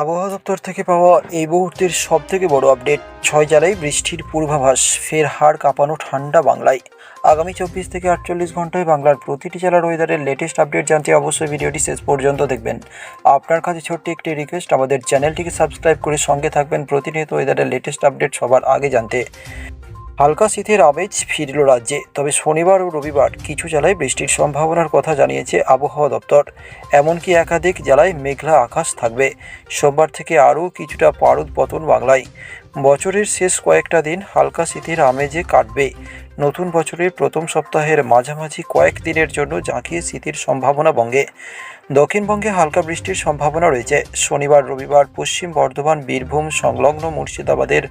আবহাওয়া দপ্তর থেকে পাওয়া এই মুহূর্তের সব থেকে বড় আপডেট, ছয় জেলায় বৃষ্টির পূর্বাভাস, ফের হাড় কাঁপানো ঠান্ডা বাংলায়। আগামী চব্বিশ থেকে আটচল্লিশ ঘন্টায় বাংলার প্রতিটি জেলার ওয়েদারের লেটেস্ট আপডেট জানতে অবশ্যই ভিডিওটি শেষ পর্যন্ত দেখবেন। আপনার কাছে ছোট্ট একটি রিকোয়েস্ট আমাদের চ্যানেলটিকে সাবস্ক্রাইব করে সঙ্গে থাকবেন প্রতিনিয়ত ওয়েদারের লেটেস্ট আপডেট সবার আগে জানতে। হালকা শীতের আবেজ ফিরল রাজ্যে, তবে শনিবার ও রবিবার কিছু জেলায় বৃষ্টির সম্ভাবনার কথা জানিয়েছে আবহাওয়া দপ্তর। এমনকি একাধিক জেলায় মেঘলা আকাশ থাকবে। সোমবার থেকে আরও কিছুটা পারদ পতন বাংলায়। বছরের শেষ কয়েকটা দিন হালকা শীতের আমেজে কাটবে। নতুন বছরের প্রথম সপ্তাহের মাঝামাঝি কয়েক দিনের জন্য জাঁকিয়ে শীতের সম্ভাবনা বঙ্গে দক্ষিণবঙ্গে হালকা বৃষ্টির সম্ভাবনা রয়েছে। শনিবার, রবিবার, পশ্চিম বর্ধমান, বীরভূম, সংলগ্ন মুর্শিদাবাদের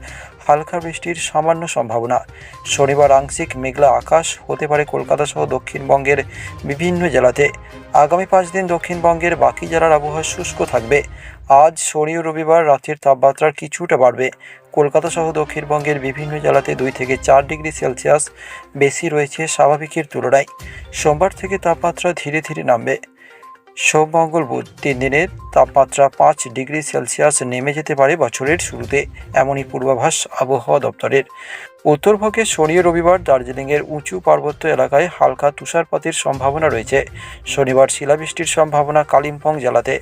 হালকা বৃষ্টির সামান্য সম্ভাবনা। শনিবার আংশিক মেঘলা আকাশ হতে পারে কলকাতা সহ দক্ষিণবঙ্গের বিভিন্ন জেলাতে। আগামী পাঁচ দিন দক্ষিণবঙ্গের বাকি জেলার আবহাওয়া শুষ্ক থাকবে। আজ শনি ও রবিবার রাতের তাপমাত্রা কিছুটা বাড়বে। কলকাতা সহ দক্ষিণবঙ্গের বিভিন্ন জেলাতে দুই থেকে চার ডিগ্রি সেলসিয়াস বেশি রয়েছে স্বাভাবিকের তুলনায়। সোমবার থেকে তাপমাত্রা ধীরে ধীরে নামবে। সোম, মঙ্গল, বুধ তিন দিনের তাপমাত্রা পাঁচ ডিগ্রি সেলসিয়াস নেমে যেতে পারে বছরের শুরুতে, এমনই পূর্বাভাস আবহাওয়া দপ্তরের। উত্তরবঙ্গে শনি রবিবার দার্জিলিংয়ের উঁচু পার্বত্য এলাকায় হালকা তুষারপাতের সম্ভাবনা রয়েছে। শনিবার শিলাবৃষ্টির সম্ভাবনা কালিম্পং জেলাতে।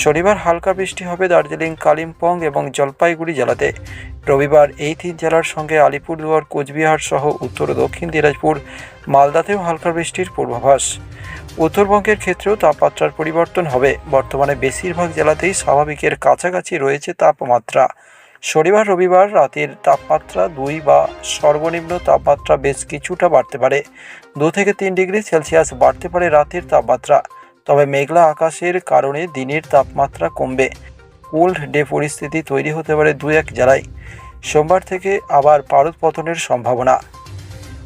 শনিবার হালকা বৃষ্টি হবে দার্জিলিং, কালিম্পং এবং জলপাইগুড়ি জেলাতে। রবিবার এই তিন জেলার সঙ্গে আলিপুরদুয়ার, কোচবিহার সহ উত্তর ও দক্ষিণ দিনাজপুর, মালদাতেও হালকা বৃষ্টির পূর্বাভাস। উত্তরবঙ্গের ক্ষেত্রেও তাপমাত্রার পরিবর্তন হবে। বর্তমানে বেশিরভাগ জেলাতেই স্বাভাবিকের কাছাকাছি রয়েছে তাপমাত্রা। শনিবার, রবিবার রাতের তাপমাত্রা দুই বা সর্বনিম্ন তাপমাত্রা বেশ কিছুটা বাড়তে পারে। দু থেকে তিন ডিগ্রি সেলসিয়াস বাড়তে পারে রাতের তাপমাত্রা। তবে মেঘলা আকাশের কারণে দিনের তাপমাত্রা কমবে। কোল্ড ডে পরিস্থিতি তৈরি হতে পারে দু এক জেলায়। সোমবার থেকে আবার পারদ পতনের সম্ভাবনা।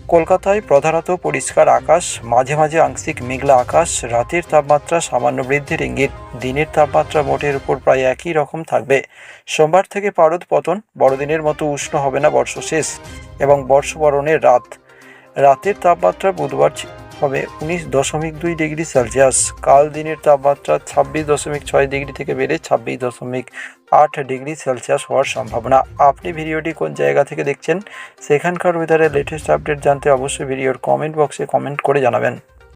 কলকাতায় প্রধানত পরিষ্কার আকাশ, মাঝে মাঝে আংশিক মেঘলা আকাশ, রাতের তাপমাত্রা সামান্য বৃদ্ধির ইঙ্গিত। দিনের তাপমাত্রা মোটের উপর প্রায় একই রকম থাকবে। সোমবার থেকে পারদ পতন, বড়দিনের মতো উষ্ণ হবে না বর্ষ শেষ এবং বর্ষবরণের রাত। রাতের তাপমাত্রা বুধবার হবে উনিশ দশমিক দুই ডিগ্রি সেলসিয়াস। কাল দিনের তাপমাত্রা ছাব্বিশ দশমিক ছয় ডিগ্রি থেকে বেড়ে ছাব্বিশ দশমিক আট ডিগ্রি সেলসিয়াস হওয়ার সম্ভাবনা। আপনি ভিডিওটি কোন জায়গা থেকে দেখছেন, সেখানকার ওয়েদারের লেটেস্ট আপডেট জানতে অবশ্যই ভিডিওর কমেন্ট বক্সে কমেন্ট করে জানাবেন।